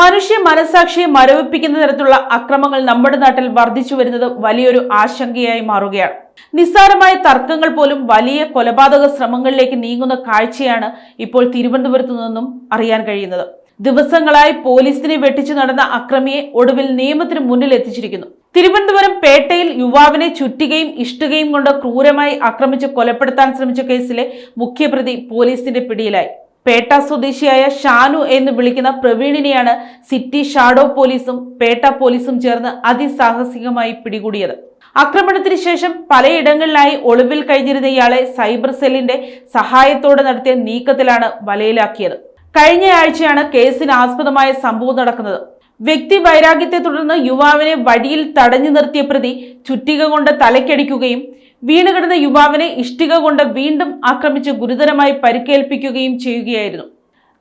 മനുഷ്യ മനസാക്ഷിയെ മരവിപ്പിക്കുന്ന തരത്തിലുള്ള അക്രമങ്ങൾ നമ്മുടെ നാട്ടിൽ വർദ്ധിച്ചു വരുന്നത് വലിയൊരു ആശങ്കയായി മാറുകയാണ്. നിസ്സാരമായ തർക്കങ്ങൾ പോലും വലിയ കൊലപാതക ശ്രമങ്ങളിലേക്ക് നീങ്ങുന്ന കാഴ്ചയാണ് ഇപ്പോൾ തിരുവനന്തപുരത്തു നിന്നും അറിയാൻ കഴിയുന്നത്. ദിവസങ്ങളായി പോലീസിനെ വെട്ടിച്ചു നടന്ന അക്രമിയെ ഒടുവിൽ നിയമത്തിന് മുന്നിൽ എത്തിച്ചിരിക്കുന്നു. തിരുവനന്തപുരം പേട്ടയിൽ യുവാവിനെ ചുറ്റുകയും ഇഷ്ടുകയും കൊണ്ട് ക്രൂരമായി ആക്രമിച്ച് കൊലപ്പെടുത്താൻ ശ്രമിച്ച കേസിലെ മുഖ്യപ്രതി പോലീസിന്റെ പിടിയിലായി. പേട്ട സ്വദേശിയായ ഷാനു എന്ന് വിളിക്കുന്ന പ്രവീണിനെയാണ് സിറ്റി ഷാഡോ പോലീസും പേട്ട പോലീസും ചേർന്ന് അതിസാഹസികമായി പിടികൂടിയത്. ആക്രമണത്തിന് ശേഷം പലയിടങ്ങളിലായി ഒളിവിൽ കഴിഞ്ഞിരുന്ന ഇയാളെ സൈബർ സെല്ലിന്റെ സഹായത്തോടെ നടത്തിയ നീക്കത്തിലാണ് വലയിലാക്കിയത്. കഴിഞ്ഞ ആഴ്ചയാണ് കേസിന് ആസ്പദമായ സംഭവം നടക്കുന്നത്. വ്യക്തി വൈരാഗ്യത്തെ തുടർന്ന് യുവാവിനെ വഴിയിൽ തടഞ്ഞു നിർത്തിയ പ്രതി ചുറ്റിക കൊണ്ട് തലയ്ക്കടിക്കുകയും വീണുകിടന്ന യുവാവിനെ ഇഷ്ടിക കൊണ്ട് വീണ്ടും ആക്രമിച്ച് ഗുരുതരമായി പരിക്കേൽപ്പിക്കുകയും ചെയ്യുകയായിരുന്നു.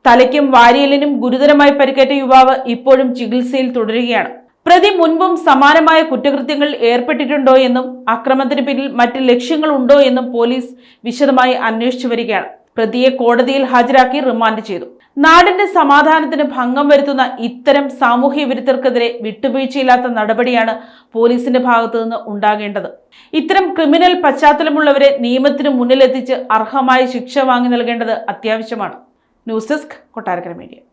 തലയ്ക്കും വാരിയലിനും ഗുരുതരമായി പരിക്കേറ്റ യുവാവ് ഇപ്പോഴും ചികിത്സയിൽ തുടരുകയാണ്. പ്രതി മുൻപും സമാനമായ കുറ്റകൃത്യങ്ങളിൽ ഏർപ്പെട്ടിട്ടുണ്ടോ എന്നും അക്രമത്തിന് പിന്നിൽ മറ്റ് ലക്ഷ്യങ്ങൾ ഉണ്ടോ എന്നും പോലീസ് വിശദമായി അന്വേഷിച്ചു വരികയാണ്. പ്രതിയെ കോടതിയിൽ ഹാജരാക്കി റിമാൻഡ് ചെയ്തു. നാടിന്റെ സമാധാനത്തിന് ഭംഗം വരുത്തുന്ന ഇത്തരം സാമൂഹ്യ വിരുദ്ധർക്കെതിരെ വിട്ടുവീഴ്ചയില്ലാത്ത നടപടിയാണ് പോലീസിന്റെ ഭാഗത്തു നിന്ന് ഉണ്ടാകേണ്ടത്. ഇത്തരം ക്രിമിനൽ പശ്ചാത്തലമുള്ളവരെ നിയമത്തിന് മുന്നിലെത്തിച്ച് അർഹമായ ശിക്ഷ വാങ്ങി നൽകേണ്ടത് അത്യാവശ്യമാണ്. News desk Kottarakkara media.